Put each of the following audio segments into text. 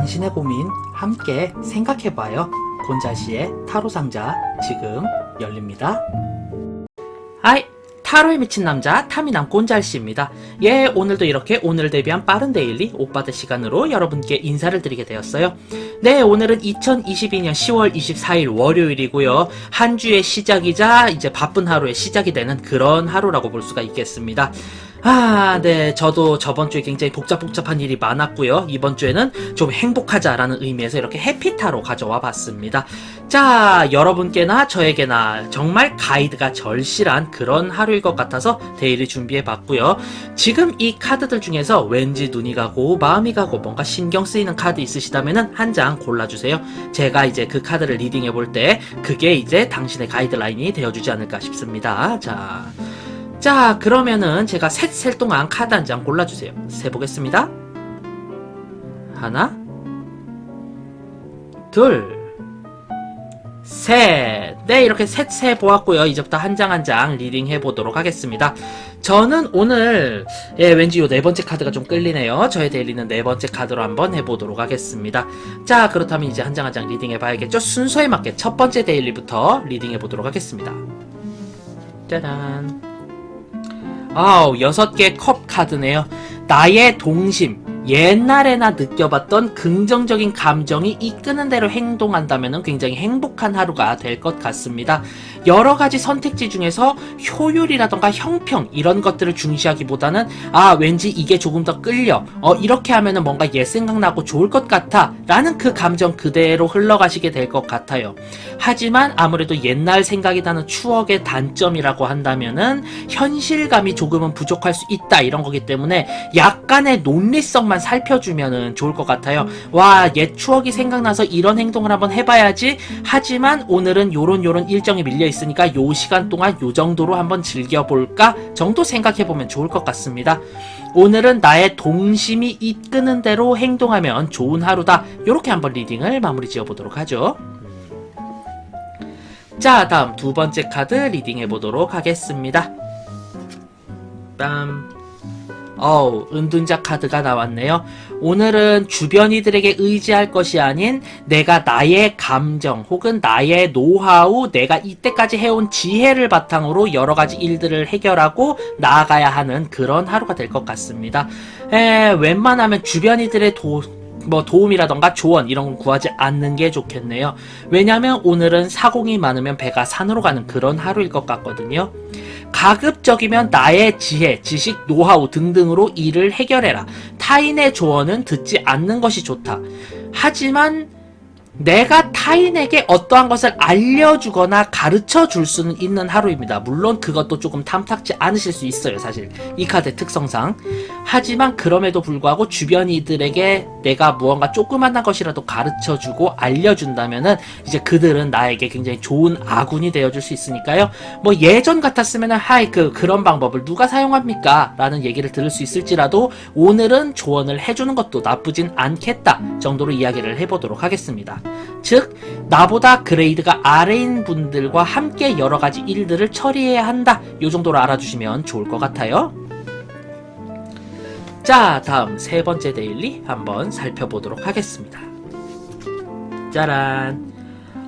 당신의 고민 함께 생각해봐요. 곤자씨의 타로 상자 지금 열립니다. 하이! 타로에 미친 남자 타미남 곤잘씨입니다. 예, 오늘도 이렇게 오늘 대비한 빠른 데일리 오빠들 시간으로 여러분께 인사를 드리게 되었어요. 네, 오늘은 2022년 10월 24일 월요일이고요. 한 주의 시작이자 이제 바쁜 하루의 시작이 되는 그런 하루라고 볼 수가 있겠습니다. 아, 네. 저도 저번 주에 굉장히 복잡복잡한 일이 많았고요. 이번 주에는 좀 행복하자라는 의미에서 이렇게 해피타로 가져와 봤습니다. 자, 여러분께나 저에게나 정말 가이드가 절실한 그런 하루일 것 같아서 데일리 준비해 봤고요. 지금 이 카드들 중에서 왠지 눈이 가고 마음이 가고 뭔가 신경 쓰이는 카드 있으시다면 한장 골라주세요. 제가 이제 그 카드를 리딩해 볼 때 그게 이제 당신의 가이드라인이 되어주지 않을까 싶습니다. 자. 자, 그러면은 제가 셋셀 동안 카드 한 장 골라주세요. 세 보겠습니다. 하나, 둘, 셋. 네, 이렇게 셋세 보았고요. 이제부터 한 장 한 장 리딩 해보도록 하겠습니다. 저는 오늘, 예, 왠지 요 네 번째 카드가 좀 끌리네요. 저의 데일리는 네 번째 카드로 한번 해보도록 하겠습니다. 자, 그렇다면 이제 한 장 한 장 리딩 해봐야겠죠? 순서에 맞게 첫 번째 데일리부터 리딩 해보도록 하겠습니다. 짜잔. 아우, 여섯 개 컵 카드네요. 나의 동심. 옛날에나 느껴봤던 긍정적인 감정이 이끄는 대로 행동한다면 굉장히 행복한 하루가 될 것 같습니다. 여러 가지 선택지 중에서 효율이라던가 형평 이런 것들을 중시하기보다는 아 왠지 이게 조금 더 끌려 어 이렇게 하면은 뭔가 옛 생각나고 좋을 것 같아 라는 그 감정 그대로 흘러가시게 될 것 같아요. 하지만 아무래도 옛날 생각이 나는 추억의 단점이라고 한다면은 현실감이 조금은 부족할 수 있다 이런 거기 때문에 약간의 논리성만 살펴주면은 좋을 것 같아요. 와, 옛 추억이 생각나서 이런 행동을 한번 해봐야지. 하지만 오늘은 요런 요런 일정이 밀려 있으니까 요 시간 동안 요 정도로 한번 즐겨볼까 정도 생각해보면 좋을 것 같습니다. 오늘은 나의 동심이 이끄는 대로 행동하면 좋은 하루다. 요렇게 한번 리딩을 마무리 지어보도록 하죠. 자, 다음 두 번째 카드 리딩 해 보도록 하겠습니다. 빰. 어우, 은둔자 카드가 나왔네요. 오늘은 주변이들에게 의지할 것이 아닌 내가 나의 감정 혹은 나의 노하우, 내가 이때까지 해온 지혜를 바탕으로 여러 가지 일들을 해결하고 나아가야 하는 그런 하루가 될 것 같습니다. 에, 웬만하면 주변이들의 도, 뭐 도움이라던가 조언 이런 건 구하지 않는 게 좋겠네요. 왜냐하면 오늘은 사공이 많으면 배가 산으로 가는 그런 하루일 것 같거든요. 가급적이면 나의 지혜, 지식, 노하우 등등으로 일을 해결해라. 타인의 조언은 듣지 않는 것이 좋다. 하지만 내가 타인에게 어떠한 것을 알려주거나 가르쳐 줄 수는 있는 하루입니다. 물론 그것도 조금 탐탁지 않으실 수 있어요, 사실. 이 카드의 특성상. 하지만 그럼에도 불구하고 주변이들에게 내가 무언가 조그만한 것이라도 가르쳐 주고 알려준다면은 이제 그들은 나에게 굉장히 좋은 아군이 되어줄 수 있으니까요. 뭐 예전 같았으면은 하이 그 그런 방법을 누가 사용합니까? 라는 얘기를 들을 수 있을지라도 오늘은 조언을 해주는 것도 나쁘진 않겠다 정도로 이야기를 해보도록 하겠습니다. 즉 나보다 그레이드가 아래인 분들과 함께 여러 가지 일들을 처리해야 한다. 요 정도로 알아주시면 좋을 것 같아요. 자, 다음 세 번째 데일리 한번 살펴보도록 하겠습니다. 짜란.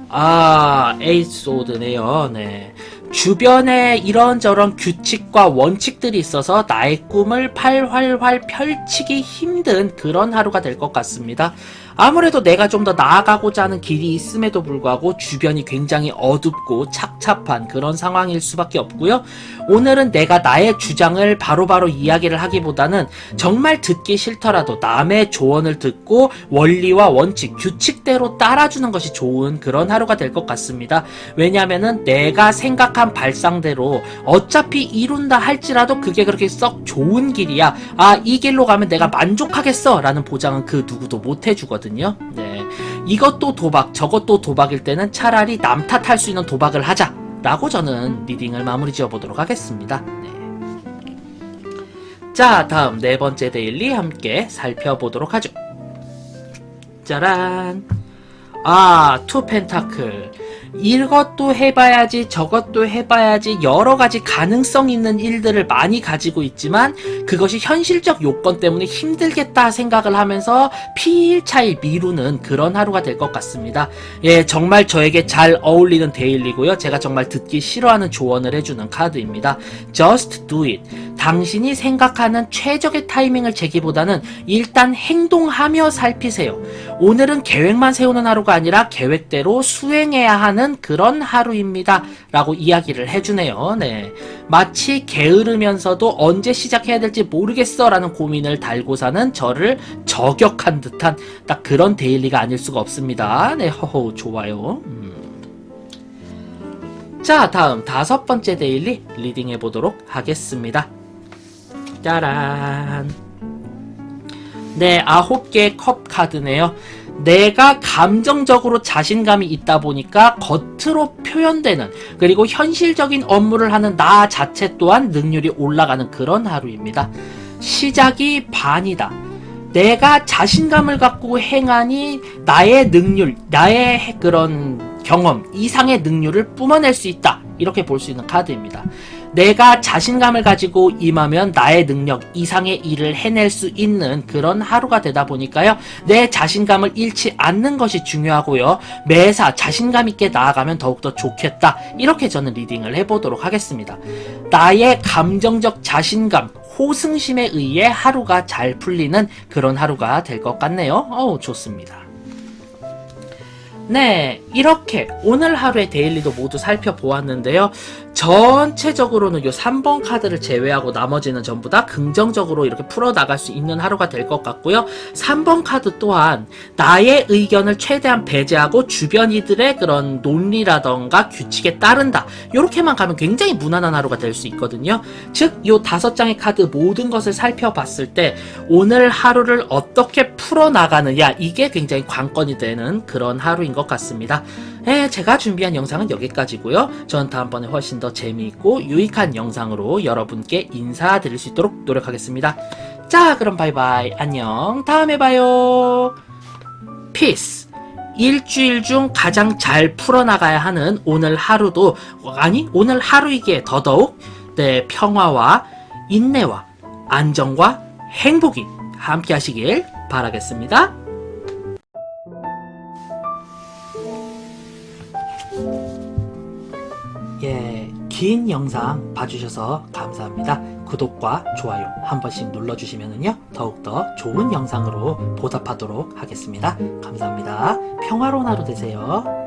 아, 에이스 소드네요. 네. 주변에 이런저런 규칙과 원칙들이 있어서 나의 꿈을 활활활 펼치기 힘든 그런 하루가 될 것 같습니다. 아무래도 내가 좀 더 나아가고자 하는 길이 있음에도 불구하고 주변이 굉장히 어둡고 착잡한 그런 상황일 수밖에 없고요. 오늘은 내가 나의 주장을 바로 바로 이야기를 하기보다는 정말 듣기 싫더라도 남의 조언을 듣고 원리와 원칙, 규칙대로 따라주는 것이 좋은 그런 하루가 될 것 같습니다. 왜냐하면은 내가 생각한 발상대로 어차피 이룬다 할지라도 그게 그렇게 썩 좋은 길이야. 아, 이 길로 가면 내가 만족하겠어. 라는 보장은 그 누구도 못 해주거든 요. 네. 이것도 도박, 저것도 도박일 때는 차라리 남 탓할 수 있는 도박을 하자. 라고 저는 리딩을 마무리 지어 보도록 하겠습니다. 네. 자, 다음 네 번째 데일리 함께 살펴보도록 하죠. 짜란. 아, 투 펜타클. 이것도 해봐야지 저것도 해봐야지 여러 가지 가능성 있는 일들을 많이 가지고 있지만 그것이 현실적 요건 때문에 힘들겠다 생각을 하면서 피일차일 미루는 그런 하루가 될 것 같습니다. 예, 정말 저에게 잘 어울리는 데일리고요. 제가 정말 듣기 싫어하는 조언을 해주는 카드입니다. Just do it. 당신이 생각하는 최적의 타이밍을 재기보다는 일단 행동하며 살피세요. 오늘은 계획만 세우는 하루가 아니라 계획대로 수행해야 하는 그런 하루입니다. 라고 이야기를 해주네요. 네. 마치 게으르면서도 언제 시작해야 될지 모르겠어 라는 고민을 달고 사는 저를 저격한 듯한 딱 그런 데일리가 아닐 수가 없습니다. 네, 허허, 좋아요. 음. 자, 다음 다섯 번째 데일리 리딩해 보도록 하겠습니다. 짜란. 네, 아홉 개의 컵 카드네요. 내가 감정적으로 자신감이 있다 보니까 겉으로 표현되는 그리고 현실적인 업무를 하는 나 자체 또한 능률이 올라가는 그런 하루입니다. 시작이 반이다. 내가 자신감을 갖고 행하니 나의 능률, 나의 그런 경험 이상의 능률을 뿜어낼 수 있다. 이렇게 볼 수 있는 카드입니다. 내가 자신감을 가지고 임하면 나의 능력 이상의 일을 해낼 수 있는 그런 하루가 되다 보니까요. 내 자신감을 잃지 않는 것이 중요하고요. 매사 자신감 있게 나아가면 더욱더 좋겠다. 이렇게 저는 리딩을 해보도록 하겠습니다. 나의 감정적 자신감, 호승심에 의해 하루가 잘 풀리는 그런 하루가 될 것 같네요. 어우, 좋습니다. 네, 이렇게 오늘 하루의 데일리도 모두 살펴보았는데요. 전체적으로는 요 3번 카드를 제외하고 나머지는 전부 다 긍정적으로 이렇게 풀어나갈 수 있는 하루가 될 것 같고요. 3번 카드 또한 나의 의견을 최대한 배제하고 주변 이들의 그런 논리라던가 규칙에 따른다. 이렇게만 가면 굉장히 무난한 하루가 될 수 있거든요. 즉, 요 다섯 장의 카드 모든 것을 살펴봤을 때 오늘 하루를 어떻게 풀어나가느냐 이게 굉장히 관건이 되는 그런 하루인 것 같습니다. 네, 제가 준비한 영상은 여기까지고요. 전 다음번에 훨씬 더 재미있고 유익한 영상으로 여러분께 인사드릴 수 있도록 노력하겠습니다. 자, 그럼 바이바이. 안녕. 다음에 봐요. 피스. 일주일 중 가장 잘 풀어나가야 하는 오늘 하루도, 아니, 오늘 하루이기에 더더욱, 네, 평화와 인내와 안정과 행복이 함께 하시길 바라겠습니다. 긴 영상 봐주셔서 감사합니다. 구독과 좋아요 한 번씩 눌러주시면요 더욱더 좋은 영상으로 보답하도록 하겠습니다. 감사합니다. 평화로운 하루 되세요.